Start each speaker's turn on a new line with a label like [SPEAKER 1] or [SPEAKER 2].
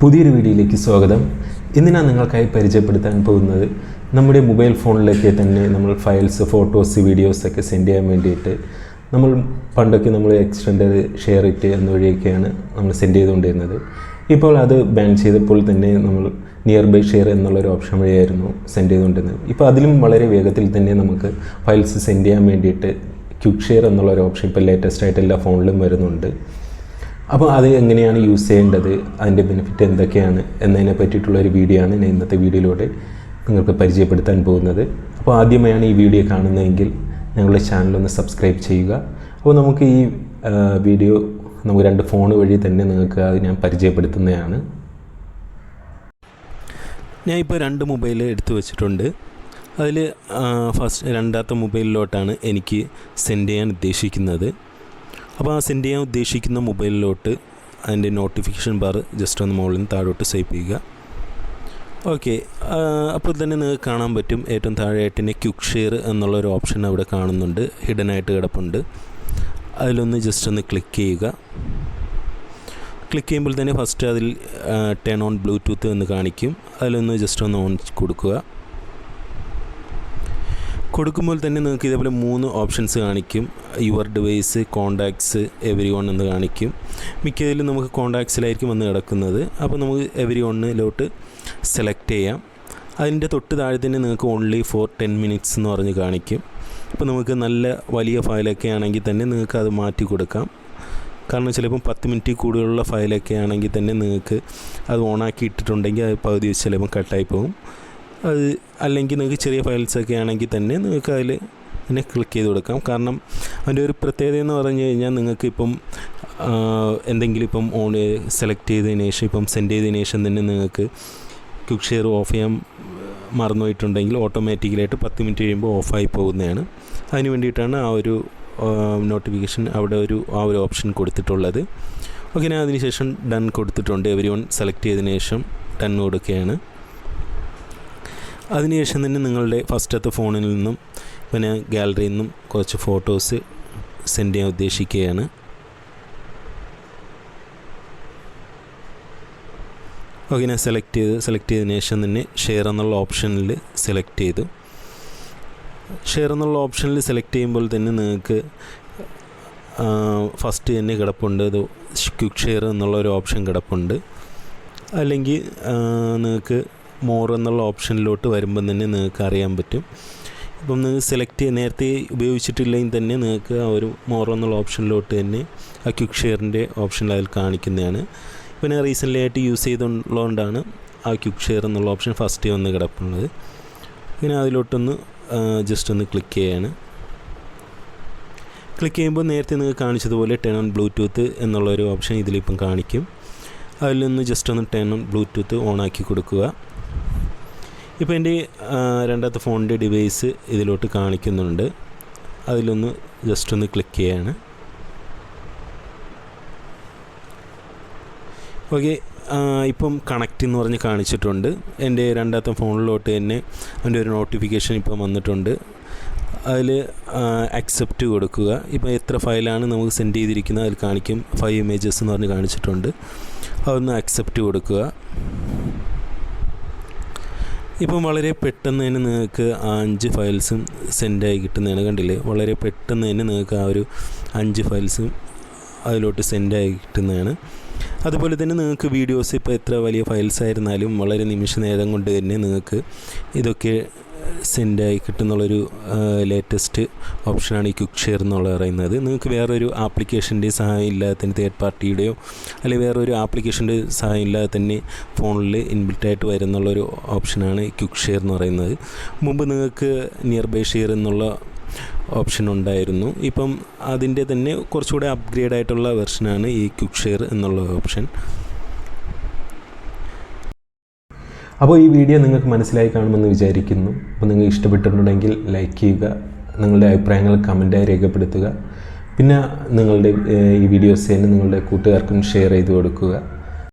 [SPEAKER 1] പുതിയൊരു വീഡിയോയിലേക്ക് സ്വാഗതം. ഇന്ന് ഞാൻ നിങ്ങൾക്കായി പരിചയപ്പെടുത്താൻ പോകുന്നത് നമ്മുടെ മൊബൈൽ ഫോണിലേക്ക് തന്നെ നമ്മൾ ഫയൽസ് ഫോട്ടോസ് വീഡിയോസ് ഒക്കെ സെൻഡ് ചെയ്യാൻ വേണ്ടിയിട്ട് നമ്മൾ പണ്ടൊക്കെ നമ്മൾ എക്സ്റ്റൻഡ് ഷെയർ ഇറ്റ് എന്ന വഴിയൊക്കെയാണ് നമ്മൾ സെൻഡ് ചെയ്തുകൊണ്ടിരുന്നത്. ഇപ്പോൾ അത് ബാൻ ചെയ്തപ്പോൾ തന്നെ നമ്മൾ നിയർ ബൈ ഷെയർ എന്നുള്ളൊരു ഓപ്ഷൻ വഴിയായിരുന്നു സെൻഡ് ചെയ്തുകൊണ്ടിരുന്നത്. ഇപ്പോൾ അതിലും വളരെ വേഗത്തിൽ തന്നെ നമുക്ക് ഫയൽസ് സെൻഡ് ചെയ്യാൻ വേണ്ടിയിട്ട് ക്യുക്ക് ഷെയർ എന്നുള്ളൊരു ഓപ്ഷൻ ഇപ്പോൾ ലേറ്റസ്റ്റ് ആയിട്ട് എല്ലാ ഫോണിലും വരുന്നുണ്ട്. അപ്പോൾ അത് എങ്ങനെയാണ് യൂസ് ചെയ്യേണ്ടത്? അതിന്റെ ബെനിഫിറ്റ് എന്തൊക്കെയാണ്? എന്നതിനെ പറ്റിയിട്ടുള്ള ഒരു വീഡിയോ ആണ് ഞാൻ ഇന്നത്തെ വീഡിയോയിലൂടെ നിങ്ങൾക്ക് പരിചയപ്പെടുത്താൻ പോകുന്നത്. അപ്പോൾ ആദ്യമായാണ് ഈ വീഡിയോ കാണുന്നതെങ്കിൽ ഞങ്ങളുടെ ചാനലൊന്ന് സബ്സ്ക്രൈബ് ചെയ്യുക. അപ്പോൾ നമുക്ക് ഈ വീഡിയോ നമുക്ക് രണ്ട് ഫോൺ വഴി തന്നെ നിങ്ങൾക്ക് അത് ഞാൻ പരിചയപ്പെടുത്തുന്നതാണ്.
[SPEAKER 2] ഞാൻ ഇപ്പോൾ രണ്ട് മൊബൈൽ എടുത്തു വെച്ചിട്ടുണ്ട്. അതിൽ ഫസ്റ്റ് രണ്ടാമത്തെ മൊബൈലിലോട്ടാണ് എനിക്ക് സെൻഡ് ചെയ്യാൻ ഉദ്ദേശിക്കുന്നത്. അപ്പോൾ ആ സെൻഡ് ചെയ്യാൻ ഉദ്ദേശിക്കുന്ന മൊബൈലിലോട്ട് അതിന്റെ നോട്ടിഫിക്കേഷൻ ബാർ ജസ്റ്റ് ഒന്ന് മുകളിൽ നിന്ന് താഴോട്ട് സ്വൈപ്പ് ചെയ്യുക. ഓക്കെ. അപ്പോൾ തന്നെ നിങ്ങൾക്ക് കാണാൻ പറ്റും. ഏറ്റവും താഴെയായിട്ട് തന്നെ ക്യുക്ക് ഷെയർ എന്നുള്ളൊരു ഓപ്ഷൻ അവിടെ കാണുന്നുണ്ട്. ഹിഡൻ ആയിട്ട് കിടപ്പുണ്ട്. അതിലൊന്ന് ജസ്റ്റ് ഒന്ന് ക്ലിക്ക് ചെയ്യുക. ക്ലിക്ക് ചെയ്യുമ്പോൾ തന്നെ ഫസ്റ്റ് അതിൽ ടേൺ ഓൺ ബ്ലൂടൂത്ത് എന്ന് കാണിക്കും. അതിലൊന്ന് ജസ്റ്റ് ഒന്ന് ഓൺ കൊടുക്കുക. കൊടുക്കുമ്പോൾ തന്നെ നിങ്ങൾക്ക് ഇതേപോലെ മൂന്ന് ഓപ്ഷൻസ് കാണിക്കും. Your device contacts everyone എന്ന് കാണിക്കും. മിക്കതിലും നമുക്ക് കോണ്ടാക്ട്സിലായിരിക്കും വന്ന് കിടക്കുന്നത്. അപ്പോൾ നമുക്ക് എവരി വണ്ണിലോട്ട് സെലക്ട് ചെയ്യാം. അതിന്റെ തൊട്ട് താഴെ തന്നെ നിങ്ങൾക്ക് ഓൺലി ഫോർ ടെൻ മിനിറ്റ്സ് എന്ന് പറഞ്ഞ് കാണിക്കും. അപ്പോൾ നമുക്ക് നല്ല വലിയ ഫയലൊക്കെ ആണെങ്കിൽ തന്നെ നിങ്ങൾക്ക് അത് മാറ്റി കൊടുക്കാം. കാരണം ചിലപ്പം പത്ത് മിനിറ്റ് കൂടുതലുള്ള ഫയലൊക്കെ ആണെങ്കിൽ തന്നെ നിങ്ങൾക്ക് അത് ഓണാക്കി ഇട്ടിട്ടുണ്ടെങ്കിൽ അത് പകുതി വെച്ച് ചിലപ്പം കട്ടായി പോകും. അത് അല്ലെങ്കിൽ നിങ്ങൾക്ക് ചെറിയ ഫയൽസൊക്കെ ആണെങ്കിൽ തന്നെ നിങ്ങൾക്ക് അതിൽ തന്നെ ക്ലിക്ക് ചെയ്ത് കൊടുക്കാം. കാരണം അതിന്റെ ഒരു പ്രത്യേകത എന്ന് പറഞ്ഞു കഴിഞ്ഞാൽ നിങ്ങൾക്ക് ഇപ്പം എന്തെങ്കിലും ഇപ്പം ഓൺ സെലക്ട് ചെയ്തതിന് ശേഷം ഇപ്പം സെൻഡ് ചെയ്തതിന് ശേഷം തന്നെ നിങ്ങൾക്ക് ക്വിക്ക് ഷെയർ ഓഫ് ചെയ്യാൻ മറന്നുപോയിട്ടുണ്ടെങ്കിൽ ഓട്ടോമാറ്റിക്കലായിട്ട് പത്ത് മിനിറ്റ് കഴിയുമ്പോൾ ഓഫായി പോകുന്നതാണ്. അതിന് വേണ്ടിയിട്ടാണ് ആ ഒരു നോട്ടിഫിക്കേഷൻ അവിടെ ഒരു ആ ഒരു ഓപ്ഷൻ കൊടുത്തിട്ടുള്ളത്. ഓക്കെ ഞാൻ അതിനുശേഷം ഡൺ കൊടുത്തിട്ടുണ്ട്. എവരി വൺ സെലക്ട് ചെയ്തതിന് ശേഷം ഡൺ കൊടുക്കുകയാണ്. അതിനുശേഷം തന്നെ നിങ്ങളുടെ ഫസ്റ്റത്തെ ഫോണിൽ നിന്നും പിന്നെ ഗാലറിയിൽ നിന്നും കുറച്ച് ഫോട്ടോസ് സെൻഡ് ചെയ്യാൻ ഉദ്ദേശിക്കുകയാണ്. ഓക്കെ ഞാൻ സെലക്ട് ചെയ്ത് സെലക്ട് ചെയ്തതിന് ശേഷം തന്നെ ഷെയർ എന്നുള്ള ഓപ്ഷനിൽ സെലക്ട് ചെയ്തു. ഷെയർ എന്നുള്ള ഓപ്ഷനിൽ സെലക്ട് ചെയ്യുമ്പോൾ തന്നെ നിങ്ങൾക്ക് ഫസ്റ്റ് തന്നെ കിടപ്പുണ്ട്. അത് ക്വിക്ക് ഷെയർ എന്നുള്ള ഒരു ഓപ്ഷൻ കിടപ്പുണ്ട്. അല്ലെങ്കിൽ നിങ്ങൾക്ക് മോർ എന്നുള്ള ഓപ്ഷനിലോട്ട് വരുമ്പം തന്നെ നിങ്ങൾക്ക് അറിയാൻ പറ്റും. ഇപ്പം നിങ്ങൾക്ക് സെലക്ട് ചെയ്ത് നേരത്തെ ഉപയോഗിച്ചിട്ടില്ലെങ്കിൽ തന്നെ നിങ്ങൾക്ക് ആ ഒരു മോർ എന്നുള്ള ഓപ്ഷനിലോട്ട് തന്നെ ആ ക്വിക്ക് ഷെയറിന്റെ ഓപ്ഷനിൽ അതിൽ കാണിക്കുന്നതാണ്. ഇപ്പം ഞാൻ റീസെന്റ്ലി ആയിട്ട് യൂസ് ചെയ്തുള്ളതുകൊണ്ടാണ് ആ ക്വിക്ക് ഷെയർ എന്നുള്ള ഓപ്ഷൻ ഫസ്റ്റ് വന്ന് കിടപ്പുള്ളത്. ഇങ്ങനെ അതിലോട്ടൊന്ന് ജസ്റ്റ് ഒന്ന് ക്ലിക്ക് ചെയ്യാണ്. ക്ലിക്ക് ചെയ്യുമ്പോൾ നേരത്തെ നിങ്ങൾക്ക് കാണിച്ചതുപോലെ ടേൺ ഓൺ ബ്ലൂടൂത്ത് എന്നുള്ളൊരു ഓപ്ഷൻ ഇതിലിപ്പം കാണിക്കും. അതിൽ നിന്ന് ജസ്റ്റ് ഒന്ന് ടേൺ ഓൺ ബ്ലൂടൂത്ത് ഓൺ ആക്കി കൊടുക്കുക. ഇപ്പോൾ എന്റെ രണ്ടാമത്തെ ഫോണിന്റെ ഡിവൈസ് ഇതിലോട്ട് കാണിക്കുന്നുണ്ട്. അതിലൊന്ന് ജസ്റ്റ് ഒന്ന് ക്ലിക്ക് ചെയ്യാണ്. ഓക്കെ ഇപ്പം കണക്റ്റ് എന്ന് പറഞ്ഞ് കാണിച്ചിട്ടുണ്ട്. എന്റെ രണ്ടാമത്തെ ഫോണിലോട്ട് തന്നെ അതിന്റെ ഒരു നോട്ടിഫിക്കേഷൻ ഇപ്പം വന്നിട്ടുണ്ട്. അതിൽ അക്സെപ്റ്റ് കൊടുക്കുക. ഇപ്പോൾ എത്ര ഫയലാണ് നമുക്ക് സെൻഡ് ചെയ്തിരിക്കുന്നത്? അതിൽ കാണിക്കും. ഫൈവ് ഇമേജസ് എന്ന് പറഞ്ഞ് കാണിച്ചിട്ടുണ്ട്. അതൊന്ന് അക്സെപ്റ്റ് കൊടുക്കുക. ഇപ്പം വളരെ പെട്ടെന്ന് തന്നെ നിങ്ങൾക്ക് ആ അഞ്ച് ഫയൽസും സെൻഡായി കിട്ടുന്നതാണ് കണ്ടില്ലേ? വളരെ പെട്ടെന്ന് തന്നെ നിങ്ങൾക്ക് ആ ഒരു അഞ്ച് ഫയൽസും അതിലോട്ട് സെൻഡായി കിട്ടുന്നതാണ്. അതുപോലെ തന്നെ നിങ്ങൾക്ക് വീഡിയോസ് ഇപ്പോൾ എത്ര വലിയ ഫയൽസ് ആയിരുന്നാലും വളരെ നിമിഷ നേരം കൊണ്ട് തന്നെ നിങ്ങൾക്ക് ഇതൊക്കെ സെൻഡായി കിട്ടുന്നുള്ളൊരു ലേറ്റസ്റ്റ് ഓപ്ഷനാണ് ഈ ക്വിക്ക് ഷെയർ എന്നുള്ള പറയുന്നത്. നിങ്ങൾക്ക് വേറൊരു ആപ്ലിക്കേഷന്റെ സഹായം ഇല്ലാതെ തന്നെ തേർഡ് പാർട്ടിയുടെയോ അല്ലെങ്കിൽ വേറൊരു ആപ്ലിക്കേഷന്റെ സഹായം ഇല്ലാതെ തന്നെ ഫോണിൽ ഇൻബിൽട്ടായിട്ട് വരുന്നുള്ളൊരു ഓപ്ഷനാണ് ക്വിക്ക് ഷെയർ എന്ന് പറയുന്നത്. മുമ്പ് നിങ്ങൾക്ക് നിയർ ബൈ ഷെയർ എന്നുള്ള ഓപ്ഷൻ ഉണ്ടായിരുന്നു. ഇപ്പം അതിന്റെ തന്നെ കുറച്ചുകൂടെ അപ്ഗ്രേഡ് ആയിട്ടുള്ള വെർഷനാണ് ഈ ക്വിക്ക് ഷെയർ എന്നുള്ള ഓപ്ഷൻ
[SPEAKER 1] അപ്പോൾ ഈ വീഡിയോ നിങ്ങൾക്ക് മനസ്സിലായി കാണുമെന്ന് വിചാരിക്കുന്നു. അപ്പോൾ നിങ്ങൾ ഇഷ്ടപ്പെട്ടിട്ടുണ്ടെങ്കിൽ ലൈക്ക് ചെയ്യുക നിങ്ങളുടെ അഭിപ്രായങ്ങൾ കമന്റായി രേഖപ്പെടുത്തുക. പിന്നെ നിങ്ങളുടെ ഈ വീഡിയോസ് തന്നെ നിങ്ങളുടെ കൂട്ടുകാർക്കും ഷെയർ ചെയ്ത് കൊടുക്കുക.